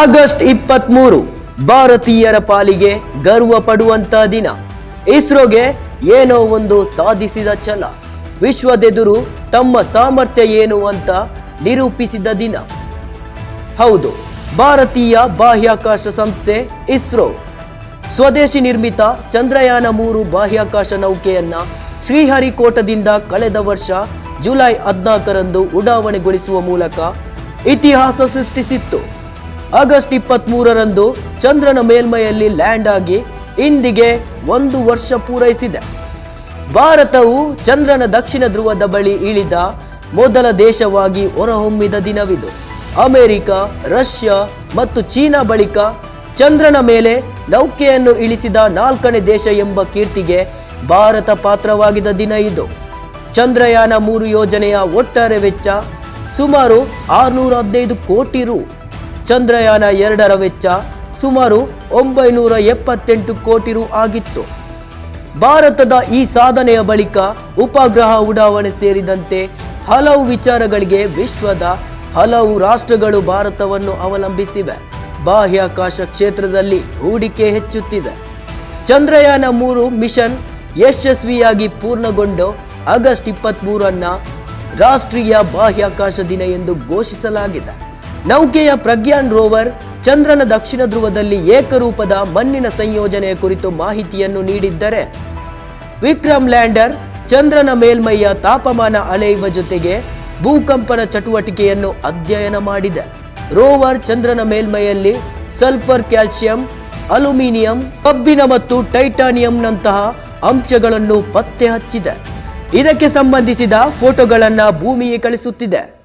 August ಇಪ್ಪತ್ಮೂರು ಭಾರತೀಯರ ಪಾಲಿಗೆ ಗರ್ವ ಪಡುವಂತ ದಿನ. ಇಸ್ರೋಗೆ ಏನೋ ಒಂದು ಸಾಧಿಸಿದ ಛಲ. ವಿಶ್ವದೆದುರು ತಮ್ಮ ಸಾಮರ್ಥ್ಯ ಏನು ಅಂತ ನಿರೂಪಿಸಿದ ದಿನ. ಹೌದು, ಭಾರತೀಯ ಬಾಹ್ಯಾಕಾಶ ಸಂಸ್ಥೆ ಇಸ್ರೋ. ಸ್ವದೇಶಿ ನಿರ್ಮಿತ ಚಂದ್ರಯಾನ ಮೂರು ಬಾಹ್ಯಾಕಾಶ ನೌಕೆಯನ್ನ ಶ್ರೀಹರಿಕೋಟದಿಂದ ಕಳೆದ ವರ್ಷ ಜುಲೈ ಹದಿನಾಲ್ಕರಂದು ಉಡಾವಣೆಗೊಳಿಸುವ ಮೂಲಕ ಇತಿಹಾಸ ಸೃಷ್ಟಿಸಿತ್ತು. ಆಗಸ್ಟ್ ಇಪ್ಪತ್ತ್ಮೂರರಂದು ಚಂದ್ರನ ಮೇಲ್ಮೈಯಲ್ಲಿ ಲ್ಯಾಂಡ್ ಆಗಿ ಇಂದಿಗೆ ಒಂದು ವರ್ಷ ಪೂರೈಸಿದೆ. ಭಾರತವು ಚಂದ್ರನ ದಕ್ಷಿಣ ಧ್ರುವದ ಬಳಿ ಇಳಿದ ಮೊದಲ ದೇಶವಾಗಿ ಹೊರಹೊಮ್ಮಿದ ದಿನವಿದು. ಅಮೆರಿಕ, ರಷ್ಯಾ ಮತ್ತು ಚೀನಾ ಬಳಿಕ ಚಂದ್ರನ ಮೇಲೆ ನೌಕೆಯನ್ನು ಇಳಿಸಿದ ನಾಲ್ಕನೇ ದೇಶ ಎಂಬ ಕೀರ್ತಿಗೆ ಭಾರತ ಪಾತ್ರವಾಗಿದ ದಿನ ಇದು. ಚಂದ್ರಯಾನ ಮೂರು ಯೋಜನೆಯ ಒಟ್ಟಾರೆ ವೆಚ್ಚ ಸುಮಾರು ಆರುನೂರ ಹದಿನೈದು ಕೋಟಿ ರು. ಚಂದ್ರಯಾನ ಎರಡರ ವೆಚ್ಚ ಸುಮಾರು ಒಂಬೈನೂರ ಎಪ್ಪತ್ತೆಂಟು ಕೋಟಿ ರು ಆಗಿತ್ತು. ಭಾರತದ ಈ ಸಾಧನೆಯ ಬಳಿಕ ಉಪಗ್ರಹ ಉಡಾವಣೆ ಸೇರಿದಂತೆ ಹಲವು ವಿಚಾರಗಳಿಗೆ ವಿಶ್ವದ ಹಲವು ರಾಷ್ಟ್ರಗಳು ಭಾರತವನ್ನು ಅವಲಂಬಿಸಿವೆ. ಬಾಹ್ಯಾಕಾಶ ಕ್ಷೇತ್ರದಲ್ಲಿ ಹೂಡಿಕೆ ಹೆಚ್ಚುತ್ತಿದೆ. ಚಂದ್ರಯಾನ ಮೂರು ಮಿಷನ್ ಯಶಸ್ವಿಯಾಗಿ ಪೂರ್ಣಗೊಂಡು ಆಗಸ್ಟ್ ಇಪ್ಪತ್ತ್ಮೂರನ್ನ ರಾಷ್ಟ್ರೀಯ ಬಾಹ್ಯಾಕಾಶ ದಿನ ಎಂದು ಘೋಷಿಸಲಾಗಿದೆ. ನೌಕೆಯ ಪ್ರಜ್ಞಾನ್ ರೋವರ್ ಚಂದ್ರನ ದಕ್ಷಿಣ ಧ್ರುವದಲ್ಲಿ ಏಕರೂಪದ ಮಣ್ಣಿನ ಸಂಯೋಜನೆಯ ಕುರಿತು ಮಾಹಿತಿಯನ್ನು ನೀಡಿದ್ದರೆ. ವಿಕ್ರಮ್ ಲ್ಯಾಂಡರ್ ಚಂದ್ರನ ಮೇಲ್ಮೈಯ ತಾಪಮಾನ ಅಳೆಯುವ ಜೊತೆಗೆ ಭೂಕಂಪನ ಚಟುವಟಿಕೆಯನ್ನು ಅಧ್ಯಯನ ಮಾಡಿದೆ. ರೋವರ್ ಚಂದ್ರನ ಮೇಲ್ಮೈಯಲ್ಲಿ ಸಲ್ಫರ್ ಕ್ಯಾಲ್ಸಿಯಂ ಅಲ್ಯೂಮಿನಿಯಂ ಕಬ್ಬಿಣ ಮತ್ತು ಟೈಟಾನಿಯಂನಂತಹ ಅಂಶಗಳನ್ನು ಪತ್ತೆ ಹಚ್ಚಿದೆ. ಇದಕ್ಕೆ ಸಂಬಂಧಿಸಿದ ಫೋಟೋಗಳನ್ನು ಭೂಮಿಗೆ ಕಳಿಸುತ್ತಿದೆ.